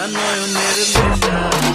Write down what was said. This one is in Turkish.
Ben oyun yerim. yaşa